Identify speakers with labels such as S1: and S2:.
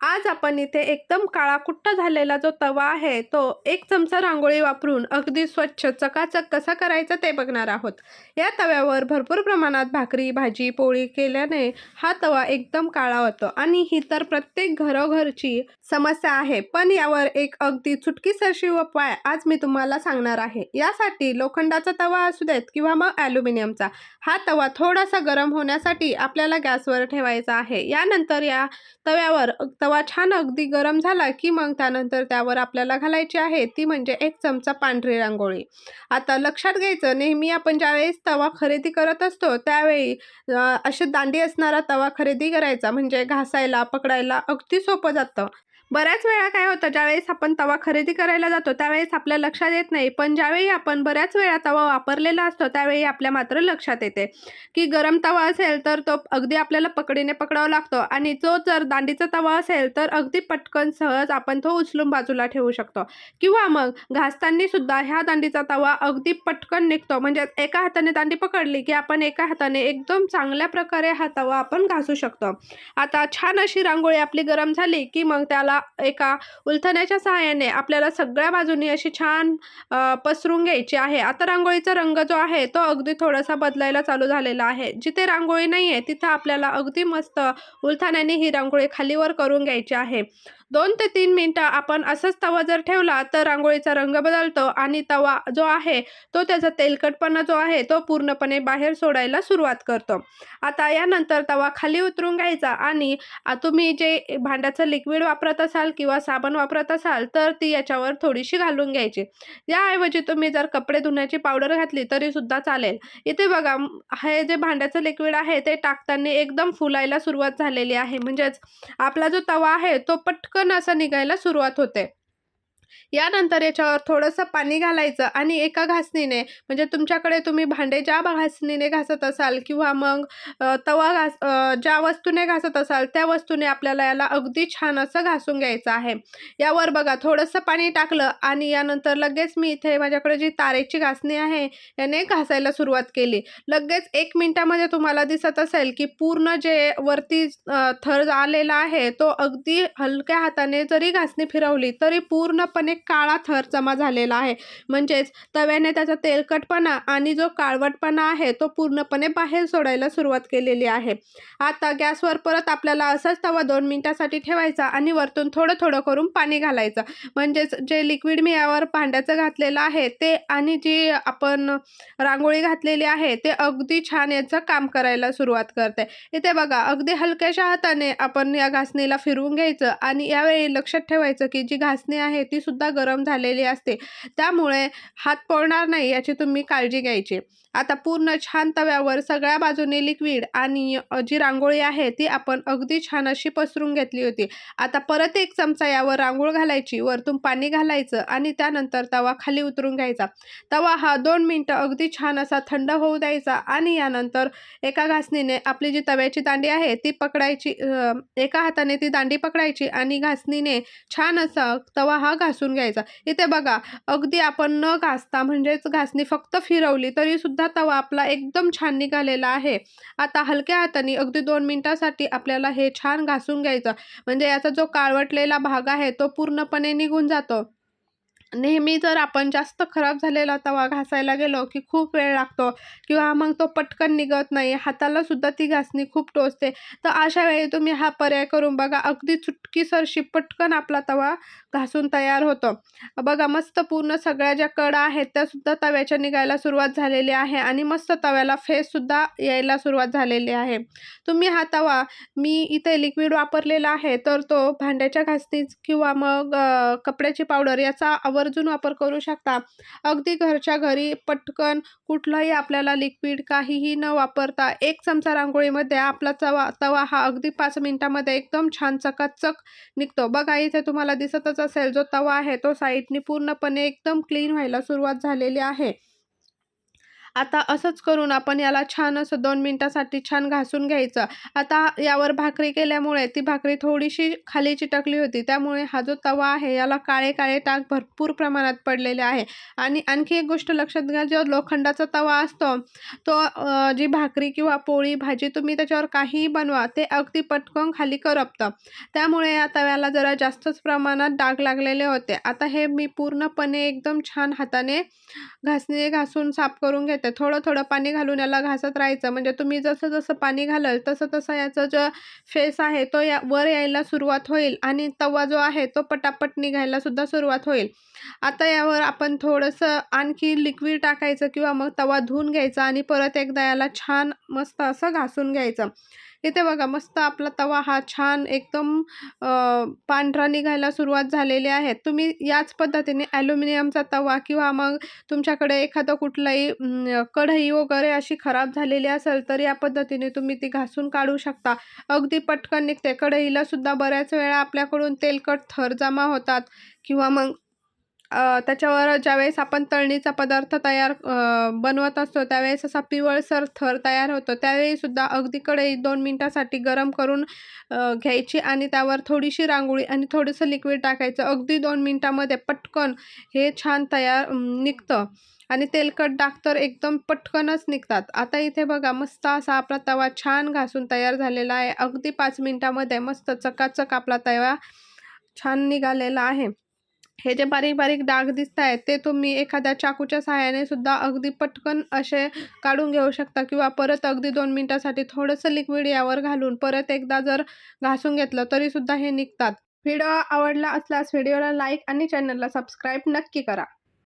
S1: आज आपण इथे एकदम काळा कुट्टा झालेला जो तवा आहे तो एक चमचा रांगोळी वापरून अगदी स्वच्छ चकाचक कसा करायचा ते बघणार आहोत. या तव्यावर भरपूर प्रमाणात भाकरी भाजी पोळी केल्याने हा तवा एकदम काळा होतो आणि ही तर प्रत्येक घरोघरची समस्या आहे. पण यावर एक अगदी चुटकीसरशी उपाय आज मी तुम्हाला सांगणार आहे. यासाठी लोखंडाचा तवा असू देत किंवा मग ॲल्युमिनियमचा हा तवा थोडासा गरम होण्यासाठी आपल्याला गॅसवर ठेवायचा आहे. यानंतर या तव्यावर तवा तवा छान अगदी गरम झाला की मग त्यानंतर त्यावर आपल्याला घालायची आहे ती म्हणजे एक चमचा पांढरी रांगोळी. आता लक्षात घ्यायचं नेहमी आपण ज्यावेळेस तवा खरेदी करत असतो त्यावेळी असे दांडी असणारा तवा खरेदी करायचा म्हणजे घासायला पकडायला अगदी सोपं जातं. बऱ्याच वेळा काय होतं ज्यावेळेस आपण तवा खरेदी करायला जातो त्यावेळेस आपल्या लक्षात येत नाही. पण ज्यावेळी आपण बऱ्याच वेळा तवा वापरलेला असतो त्यावेळी आपल्या मात्र लक्षात येते. की गरम तवा असेल तर तो अगदी आपल्याला पकडीने पकडावा लागतो आणि जो जर दांडीचा तवा असेल तर अगदी पटकन सहज आपण तो उचलून बाजूला ठेवू शकतो. किंवा मग घासताना सुद्धा ह्या दांडीचा तवा अगदी पटकन निघतो. म्हणजे एका हाताने दांडी पकडली की आपण एका हाताने एकदम चांगल्या प्रकारे हा तवा आपण घासू शकतो. आता छान अशी रांगोळी आपली गरम झाली की मग त्याला एका उलथण्याच्या सहाय्याने आपल्याला सगळ्या बाजूनी अशी छान पसरून घ्यायची आहे. आता रांगोळीचा रंग जो आहे तो अगदी थोडासा बदलायला चालू झालेला आहे. जिथे रांगोळी नाही आहे तिथं आपल्याला अगदी मस्त उलथाण्याने ही रांगोळी खालीवर करून घ्यायची आहे. दोन ते तीन मिनटं आपण असंच तवा जर ठेवला तर रांगोळीचा रंग बदलतो आणि तवा जो आहे तो त्याचा तेलकटपणा जो आहे तो पूर्णपणे बाहेर सोडायला सुरुवात करतो. आता यानंतर तवा खाली उतरून घ्यायचा आणि तुम्ही जे भांड्याचं लिक्विड वापरत असाल किंवा साबण वापरत असाल तर ती याच्यावर थोडीशी घालून घ्यायची. याऐवजी तुम्ही जर कपडे धुण्याची पावडर घातली तरी सुद्धा चालेल. इथे बघा हे जे भांड्याचं लिक्विड आहे ते टाकताना एकदम फुलायला सुरुवात झालेली आहे. म्हणजेच आपला जो तवा आहे तो पटकन असा निघायला सुरुवात होते. यानंतर याच्यावर थोडंसं पाणी घालायचं आणि एका घासणीने म्हणजे तुमच्याकडे तुम्ही भांडे ज्या घासणीने घासत असाल किंवा मग तवा घास ज्या वस्तूने घासत असाल त्या वस्तूने आपल्याला याला अगदी छान असं घासून घ्यायचं आहे. यावर बघा थोडंसं पाणी टाकलं आणि यानंतर लगेच मी इथे माझ्याकडे जी तारेची घासणी आहे याने घासायला सुरुवात केली. लगेच एक मिनटामध्ये तुम्हाला दिसत असेल की पूर्ण जे वरती थर आलेला आहे तो अगदी हलक्या हाताने जरी घासणी फिरवली तरी पूर्णपणे काळा थर जमा झालेला आहे. म्हणजेच तव्याने त्याचा तेलकटपणा आणि जो काळवटपणा आहे तो पूर्णपणे बाहेर सोडायला सुरुवात केलेली आहे. आता गॅसवर परत आपल्याला असाच तवा दोन मिनटासाठी ठेवायचा आणि वरतून थोडं थोडं करून पाणी घालायचं. म्हणजेच जे लिक्विड मी यावर भांड्याचं घातलेलं आहे ते आणि जी आपण रांगोळी घातलेली आहे ते अगदी छान याचं काम करायला सुरुवात करते. इथे बघा अगदी हलक्याशा हाताने आपण या घासणीला फिरवून घ्यायचं आणि यावेळी लक्षात ठेवायचं की जी घासणी आहे ती सुद्धा गरम झालेली असते. त्यामुळे हात पोळणार नाही याची तुम्ही काळजी घ्यायची. आता पूर्ण छान तव्यावर सगळ्या बाजूने लिक्विड आणि जी रांगोळी आहे ती आपण अगदी छान अशी पसरून घेतली होती. आता परत एक चमचा यावर रांगोळ घालायची. वरतून पाणी घालायचं आणि त्यानंतर तवा खाली उतरून घ्यायचा. तवा हा दोन मिनटं अगदी छान असा थंड होऊ द्यायचा आणि यानंतर एका घासणीने आपली जी तव्याची दांडी आहे ती पकडायची एका हाताने ती दांडी पकडायची आणि घासणीने छान असा तवा हा घास घासून घ्यायचा. इथे बघा अगदी आपण न घासता म्हणजेच घासणी फक्त फिरवली तरी सुद्धा तवा आपला एकदम छान निघालेला आहे. आता हलक्या हाताने अगदी दोन मिनिटासाठी आपल्याला हे छान घासून घ्यायचं. म्हणजे याचा जो काळवटलेला भाग आहे तो पूर्णपणे निघून जातो. नेहमी जर आपण जास्त खराब झालेला तवा घासायला गेलो की खूप वेळ लागतो किंवा मग तो पटकन निघत नाही हातालासुद्धा ती घासणी खूप टोचते तर अशा वेळी तुम्ही हा पर्याय करून बघा अगदी चुटकीसरशी पटकन आपला तवा घासून तयार होतो. बघा मस्त पूर्ण सगळ्या ज्या कडा आहेत त्यासुद्धा तव्याच्या निघायला सुरुवात झालेली आहे आणि मस्त तव्याला फेससुद्धा यायला सुरुवात झालेली आहे. तुम्ही हा तवा मी इथे लिक्विड वापरलेला आहे तर तो भांड्याच्या घासणीच किंवा मग कपड्याची पावडर याचा अव आवर्जून वापर करू शकता. अगदी घरच्या घरी पटकन कुठलंही आपल्याला लिक्विड काहीही न वापरता एक चमचा रांगोळीमध्ये आपला तवा तवा हा अगदी पाच मिनिटामध्ये एकदम छान चकाचक निघतो. बघा इथे तुम्हाला दिसतच असेल जो तवा आहे तो साईडनी पूर्णपणे एकदम क्लीन व्हायला सुरुवात झालेली आहे. आता असंच करून आपण याला छान असं दोन मिनटासाठी छान घासून घ्यायचं. आता यावर भाकरी केल्यामुळे ती भाकरी थोडीशी खाली चिटकली होती. त्यामुळे हा जो तवा आहे याला काळे काळे टाक भरपूर प्रमाणात पडलेले आहे. आणि आणखी एक गोष्ट लक्षात घ्या जो लोखंडाचा तवा असतो तो जी भाकरी किंवा पोळी भाजी तुम्ही त्याच्यावर काहीही बनवा ते अगदी पटकन खाली करपतं. त्यामुळे या तव्याला जरा जास्तच प्रमाणात डाग लागलेले होते. आता हे मी पूर्णपणे एकदम छान हाताने घासणे घासून साफ करून घेते. थोडं थोडं पाणी घालून याला घासत राहायचं. म्हणजे तुम्ही जसं जसं पाणी घालाल तसं तसं याचं जो फेस आहे तो या वर यायला सुरुवात होईल. आणि तवा जो आहे तो पटापट निघायला सुद्धा सुरुवात होईल. आता यावर आपण थोडंसं आणखी लिक्विड टाकायचं किंवा मग तवा धुवून घ्यायचा आणि परत एकदा याला छान मस्त असं घासून घ्यायचं. इथे बघा मस्त आपला तवा हा छान एकदम पांढरा निघायला सुरुवात झालेली आहे. तुम्ही याच पद्धतीने ॲल्युमिनियमचा तवा किंवा मग तुमच्याकडे एखादं कुठलंही कढई वगैरे अशी खराब झालेली असेल तर या पद्धतीने तुम्ही ती घासून काढू शकता. अगदी पटकन निघते. कढईला सुद्धा बऱ्याच वेळा आपल्याकडून तेलकट थर जमा होतात किंवा मग त्याच्यावर ज्यावेळेस आपण तळणीचा पदार्थ तयार बनवत असतो त्यावेळेस असा पिवळसर थर तयार होतो. त्यावेळी सुद्धा अगदी कढई दोन मिनटासाठी गरम करून घ्यायची आणि त्यावर थोडीशी रांगोळी आणि थोडंसं लिक्विड टाकायचं. अगदी दोन मिनटामध्ये पटकन हे छान तयार निघतं. आणि तेलकट डाग तर एकदम पटकनच निघतात. आता इथे बघा मस्त असा आपला तवा छान घासून तयार झालेला आहे. अगदी पाच मिनटामध्ये मस्त चकाचक आपला तवा छान निघालेला आहे. हे जे बारीक बारीक डाग दिसत आहेत ते तुम्ही एखाद्या चाकूच्या सहाय्याने सुद्धा अगदी पटकन असे काढून घेऊ शकता किंवा परत अगदी दोन मिनटासाठी थोडंसं लिक्विड यावर घालून परत एकदा जर घासून घेतलं तरीसुद्धा हे निघतात. व्हिडिओ आवडला असल्यास व्हिडिओला लाईक आणि चॅनलला सबस्क्राईब नक्की करा.